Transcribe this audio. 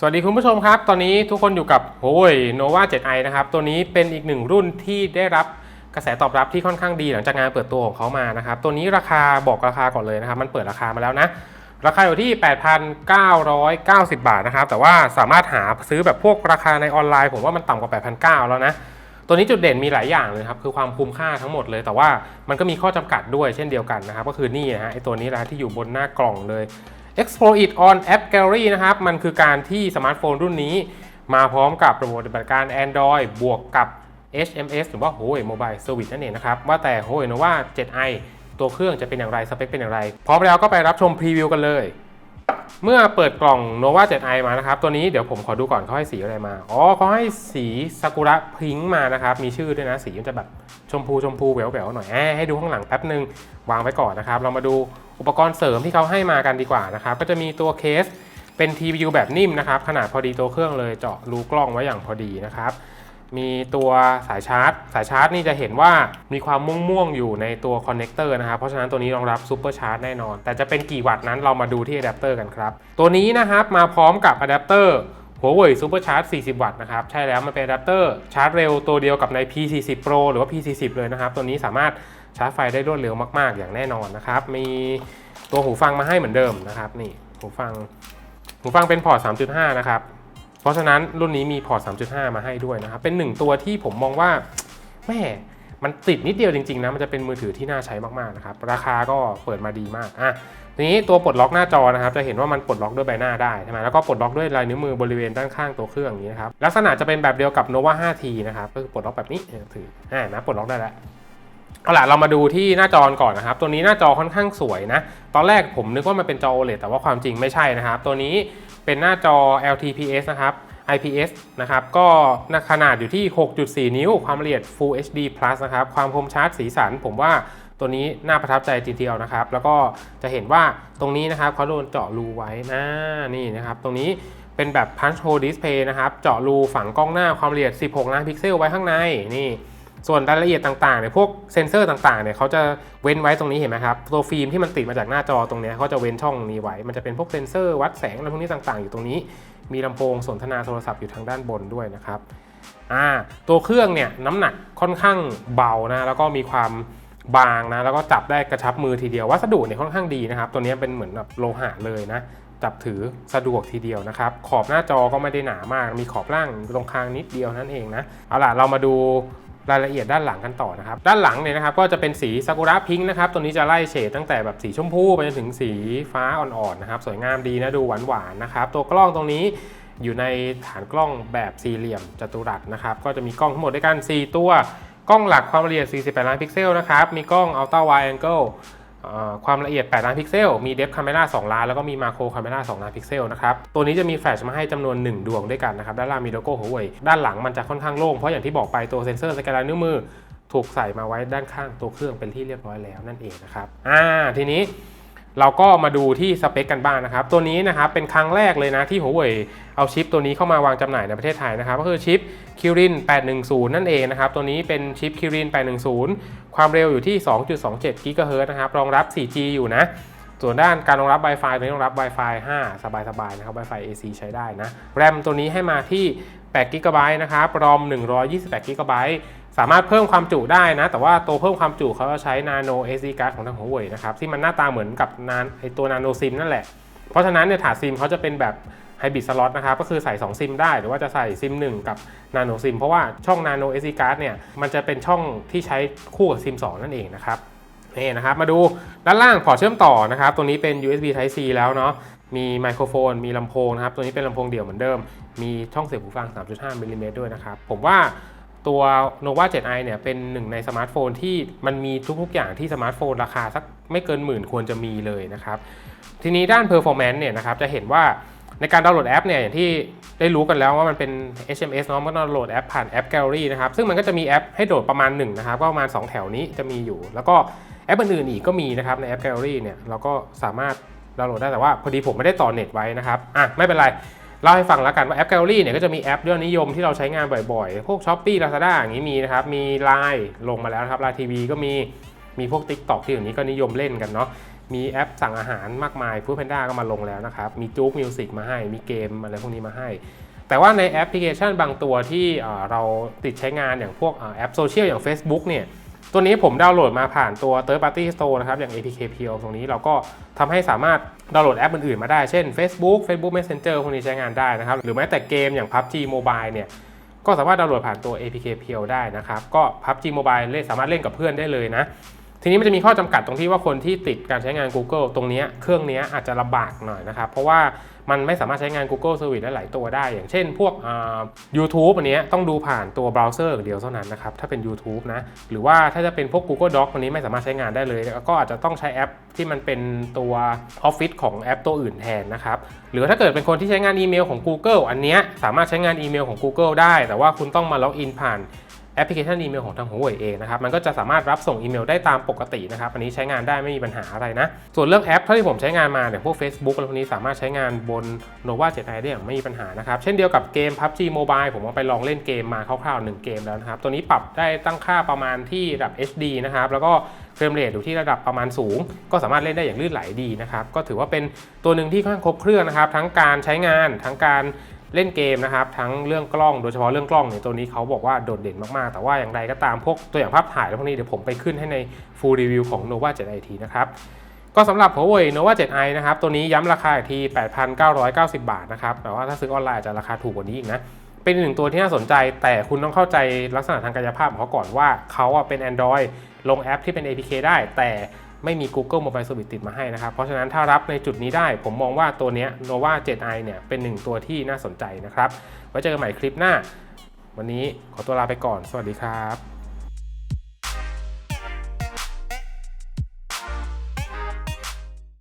สวัสดีคุณผู้ชมครับ ตอนนี้ทุกคนอยู่กับ Huawei Nova 7i นะครับ ตัวนี้เป็นอีกหนึ่งรุ่นที่ได้รับกระแสตอบรับที่ค่อนข้างดีหลังจากงานเปิดตัวของเขามานะครับ ตัวนี้ราคาบอกราคาก่อนเลยนะครับ มันเปิดราคามาแล้วนะ ราคาอยู่ที่ 8,990 บาทนะครับ แต่ว่าสามารถหาซื้อแบบพวกราคาในออนไลน์ ผมว่ามันต่ำกว่า 8,900 แล้วนะ ตัวนี้จุดเด่นมีหลายอย่างเลยครับ คือความคุ้มค่าทั้งหมดเลย แต่ว่ามันก็มีข้อจำกัดด้วยเช่นเดียวกันนะครับ ก็คือนี่นะฮะไอตัวนี้แหละที่อยู่บนหน้ากล่องเลย Explore it on App Gallery นะครับ มันคือการที่สมาร์ทโฟนรุ่นนี้ มาพร้อมกับระบบปฏิบัติการ Android บวกกับ HMS หรือว่า Huawei Mobile Service นั่นเองนะครับ ว่าแต่ Huawei Nova 7i ตัวเครื่องจะเป็นอย่างไรสเปคเป็นอย่างไร พร้อมแล้วก็ไปรับชมพรีวิวกันเลย เมื่อเปิดกล่อง Nova 7i มานะครับ ตัวนี้เดี๋ยวผมขอดูก่อนเขาให้สีอะไรมา อ๋อเขาให้สีซากุระพิงค์มานะครับ มีชื่อด้วยนะ สีมันจะแบบ ชมพูชมพูแหววแหววๆหน่อยแอะให้ดูข้างหลังแป๊บหนึ่งวางไว้ก่อนนะครับ เรามาดูอุปกรณ์เสริมที่เขาให้มากันดีกว่านะครับ ก็จะมีตัวเคสเป็น TPU แบบนิ่มนะครับ ขนาดพอดีตัวเครื่องเลยเจาะรูกล้องไว้อย่างพอดีนะครับ มีตัวสายชาร์จ สายชาร์จนี่จะเห็นว่ามีความม่วงๆอยู่ในตัวคอนเน c เตอร์นะครับ เพราะฉะนั้นตัวนี้รองรับซูเปอร์ชาร์จแน่นอน แต่จะเป็นกี่วัตต์นั้นเรามาดูที่อะแดปเตอร์กันครับ ตัวนี้นะครับมาพร้อมกับอะแดปเตอร์ Huawei Super Charge 40 วัตต์นะครับ ใช่แล้วมันเป็นอะแดปเตอร์ชาร์จเร็วตัวเดียวกับใน P40 Pro หรือว่า P40 เลยนะครับ ตัวนี้สามารถชาร์จไฟได้รวดเร็วมาก ๆ อย่างแน่นอนนะครับ มีตัวหูฟังมาให้เหมือนเดิมนะครับนี่หูฟัง หูฟังเป็นพอร์ต 3.5 นะครับ เพราะฉะนั้นรุ่นนี้มีพอร์ต 3.5 มาให้ด้วยนะครับ เป็นหนึ่งตัวที่ผมมองว่าแม่ มันติดนิดเดียวจริงๆนะ มันจะเป็นมือถือที่น่าใช้มากๆนะครับ ราคาก็เปิดมาดีมาก อะ ทีนี้ตัวปลดล็อกหน้าจอนะครับ จะเห็นว่ามันปลดล็อกด้วยใบหน้าได้ใช่ไหมแล้วก็ปลดล็อกด้วยลายนิ้วมือบริเวณด้านข้างตัวเครื่องนี้นะครับ ลักษณะจะเป็นแบบเดียวกับ nova 5t นะครับ ก็คือปลดล็อกแบบนี้ถืออ่านะ ปลดล็อกได้แล้วเอาล่ะเรามาดูที่หน้าจอก่อนนะครับ ตัวนี้หน้าจอค่อนข้างสวยนะ ตอนแรกผมนึกว่ามันเป็นจอ OLED แต่ว่าความจริงไม่ใช่นะครับ ตัวนี้เป็นหน้าจอ LTPS นะครับ IPS นะครับก็ขนาดอยู่ที่ 6.4 นิ้ว ความละเอียด Full HD Plus นะครับ ความคมชัดสีสัน ผมว่าตัวนี้น่าประทับใจทีเดียวนะครับ แล้วก็จะเห็นว่าตรงนี้นะครับเขาโดนเจาะรูไว้นะนี่นะครับ ตรงนี้เป็นแบบ Punch Hole Display นะครับ เจาะรูฝังกล้องหน้าความละเอียด 16 ล้านพิกเซลไว้ข้างในนี่ส่วนรายละเอียดต่างๆเนี่ยพวกเซนเซอร์ต่างๆเนี่ยเขาจะเว้นไว้ตรงนี้เห็นไหมครับตัวฟิล์มที่มันติดมาจากหน้าจอตรงนี้เขาจะเว้นช่องนี้ไว้ มันจะเป็นพวกเซนเซอร์วัดแสงอะไรพวกนี้ต่างๆ อยู่ตรงนี้ มีลำโพงสนทนาโทรศัพท์อยู่ทางด้านบนด้วยนะครับอ่าตัวเครื่องเนี่ยน้ำหนักค่อนข้างเบานะแล้วก็มีความบางนะแล้วก็จับได้กระชับมือทีเดียววัสดุเนี่ยค่อนข้างดีนะครับ ตัวนี้เป็นเหมือนแบบโลหะเลยนะจับถือสะดวกทีเดียวนะครับ ขอบหน้าจอก็ไม่ได้หนามาก มีขอบล่างตรงคางนิดเดียวนั่นเองนะเอาล่ะเรามาดู รายละเอียดด้านหลังกันต่อนะครับ ด้านหลังเนี่ยนะครับก็จะเป็นสีซากุระพิงค์นะครับ ตัวนี้จะไล่เฉดตั้งแต่แบบสีชมพูไปจนถึงสีฟ้าอ่อนๆนะครับ สวยงามดีนะดูหวานๆนะครับ ตัวกล้องตรงนี้อยู่ในฐานกล้องแบบสี่เหลี่ยมจัตุรัสนะครับ ก็จะมีกล้องทั้งหมดด้วยกัน 4 ตัว กล้องหลักความละเอียด 48 ล้านพิกเซลนะครับ มีกล้อง Ultra Wide Angle เอ่อ ความละเอียด 8 ล้านพิกเซล มีเดฟคาม e รา2ล้าน แล้วก็มีมาโครคาม e รา2ล้านพิกเซลนะครับ ตัวนี้จะมีแฟลชมาให้จำนวน 1 ดวงด้วยกันนะครับ ด้านล่างมีโลโก้หัวเว่ยด้านหลังมันจะค่อนข้างโล่ง เพราะอย่างที่บอกไปตัวเซ็นเซอร์สแกนลายนิ้วมือ ถูกใส่มาไว้ด้านข้างตัวเครื่องเป็นที่เรียบร้อยแล้วนั่นเองนะครับ อ่า ทีนี้ เราก็มาดูที่สเปคกันบ้างนะครับ ตัวนี้นะครับเป็นครั้งแรกเลยนะที่ Huawei เอาชิปตัวนี้เข้ามาวางจำหน่ายในประเทศไทยนะครับ ก็คือชิป Kirin 810 นั่นเองนะครับ ตัวนี้เป็นชิป Kirin 810 ความเร็วอยู่ที่ 2.27 GHz นะครับรองรับ 4G อยู่นะส่วนด้านการรองรับ Wi-Fi ตัวนี้รองรับ Wi-Fi 5 สบายๆนะครับ Wi-Fi AC ใช้ได้นะ แรมตัวนี้ให้มาที่8 GB นะครับ รอม128 GB สามารถเพิ่มความจุได้นะ แต่ว่าตัวเพิ่มความจุเขาจะใช้ Nano SD card ของทาง Huawei นะครับ ที่มันหน้าตาเหมือนกับนานไอตัว Nano SIM นั่นแหละ เพราะฉะนั้นเนี่ยถาดซิมเขาจะเป็นแบบไฮบริดสล็อตนะครับ ก็คือใส่ 2 ซิมได้ หรือว่าจะใส่ซิม 1 กับ Nano SIM เพราะว่าช่อง Nano SD card เนี่ย มันจะเป็นช่องที่ใช้คู่กับซิม 2 นั่นเองนะครับนี่นะครับ มาดูด้านล่างพอเชื่อมต่อนะครับ ตัวนี้เป็น USB Type C แล้วเนาะ มีไมโครโฟน มีลำโพงนะครับ ตัวนี้เป็นลำโพงเดี่ยวเหมือนเดิม มีช่องเสียบหูฟัง 3.5มิลลิเมตรด้วยนะครับ ผมว่า ตัว Nova 7i เนี่ยเป็นหนึ่งในสมาร์ทโฟนที่มันมีทุกๆอย่างที่สมาร์ทโฟนราคาสักไม่เกินหมื่นควรจะมีเลยนะครับทีนี้ด้าน performance เนี่ยนะครับจะเห็นว่าในการดาวน์โหลดแอปเนี่ยอย่างที่ได้รู้กันแล้วว่ามันเป็น HMS เนาะมันก็ดาวน์โหลดแอปผ่านแอป Gallery นะครับซึ่งมันก็จะมีแอปให้โหลดประมาณ1นะครับก็ประมาณ 2 แถวนี้จะมีอยู่ แล้วก็แอปอื่นๆอีกก็มีนะครับในแอป Gallery เนี่ยเราก็สามารถดาวน์โหลดได้แต่ว่าพอดีผมไม่ได้ต่อเน็ตไว้นะครับอะไม่เป็นไร เล่าให้ฟังแล้วกันว่าแอป Gallery เนี่ยก็จะมีแอปยอดนิยมที่เราใช้งานบ่อยๆ พวก Shopee Lazada อย่างนี้มีนะครับ มี Line ลงมาแล้วนะครับ Line TV ก็มี มีพวก TikTok ที่อยู่นี้ก็นิยมเล่นกันเนาะ มีแอปสั่งอาหารมากมายฟู้ดแพนด้าก็มาลงแล้วนะครับ มีจู๊กมิวสิกมาให้ มีเกมอะไรพวกนี้มาให้ แต่ว่าในแอปพลิเคชันบางตัวที่เราติดใช้งานอย่างพวกแอปโซเชียลอย่าง Facebook เนี่ย ตัวนี้ผมดาวน์โหลดมาผ่านตัว Third Party Store นะครับ อย่าง APK p l ตรงนี้เราก็ทำให้สามารถดาวน์โหลดแอปอื่นๆมาได้ เช่น Facebook Facebook Messenger พวกนี้ใช้งานได้นะครับ หรือแม้แต่เกมอย่าง PUBG Mobile เนี่ย ก็สามารถดาวน์โหลดผ่านตัว APK p l ได้นะครับ ก็ PUBG Mobile เล่นสามารถเล่นกับเพื่อนได้เลยนะ ทีนี้มันจะมีข้อจำกัดตรงที่ว่าคนที่ติดการใช้งาน Google ตรงนี้เครื่องนี้อาจจะลำบากหน่อยนะครับ เพราะว่ามันไม่สามารถใช้งาน Google Service ได้หลายตัวได้ อย่างเช่นพวกอ่า YouTube อันนี้ต้องดูผ่านตัวเบราว์เซอร์อย่างเดียวเท่านั้นนะครับ ถ้าเป็น YouTube นะ หรือว่าถ้าจะเป็นพวก Google Docs อันนี้ไม่สามารถใช้งานได้เลย ก็อาจจะต้องใช้แอปที่มันเป็นตัว Office ของแอปตัวอื่นแทนนะครับ หรือถ้าเกิดเป็นคนที่ใช้งานอีเมลของ Google อันนี้สามารถใช้งานอีเมลของ Google ได้ แต่ว่าคุณต้องมาล็อกอินผ่าน แอปพลิเคชันอีเมลของทางหัวเว่ยเองนะครับมันก็จะสามารถรับส่งอีเมลได้ตามปกตินะครับอันนี้ใช้งานได้ไม่มีปัญหาอะไรนะ ส่วนเรื่องแอปเท่าที่ผมใช้งานมาเนี่ยพวก Facebook อะไรพวกนี้สามารถใช้งานบน Nova 7 i ได้อย่างไม่มีปัญหานะครับเช่นเดียวกับเกม PUBG Mobile ผมเอาไปลองเล่นเกมมาคร่าวๆ1เกมแล้วนะครับตัวนี้ปรับได้ตั้งค่าประมาณที่ระดับ HD นะครับแล้วก็เฟรมเรทอยู่ที่ระดับประมาณสูง ก็สามารถเล่นได้อย่างลื่นไหลดีนะครับก็ถือว่าเป็นตัวหนึ่งที่ค่อนข้างครบเครื่องนะครับทั้งการใช้งานทั้งการ เล่นเกมนะครับทั้งเรื่องกล้องโดยเฉพาะเรื่องกล้องเนี่ยตัวนี้เขาบอกว่าโดดเด่นมากๆ แต่ว่าอย่างไรก็ตามพวกตัวอย่างภาพถ่ายแล้วพวกนี้เดี๋ยวผมไปขึ้นให้ใน full review ของ Nova 7 IT นะครับก็สำหรับ Huawei Nova 7i นะครับตัวนี้ย้ำราคาอีกที 8,990 บาทนะครับแต่ว่าถ้าซื้อออนไลน์อาจจะราคาถูกกว่านี้อีกนะเป็นหนึ่งตัวที่น่าสนใจ แต่คุณต้องเข้าใจลักษณะทางกายภาพของเขาก่อนว่าเขาอะเป็น Android ลงแอปที่เป็น APK ได้ แต่ ไม่มี Google Mobile Service ติดมาให้นะครับ เพราะฉะนั้นถ้ารับในจุดนี้ได้ ผมมองว่าตัวนี้ Nova 7i เนี่ยเป็นหนึ่งตัวที่น่าสนใจนะครับ ไว้เจอกันใหม่คลิปหน้า วันนี้ขอตัวลาไปก่อน สวัสดีครับ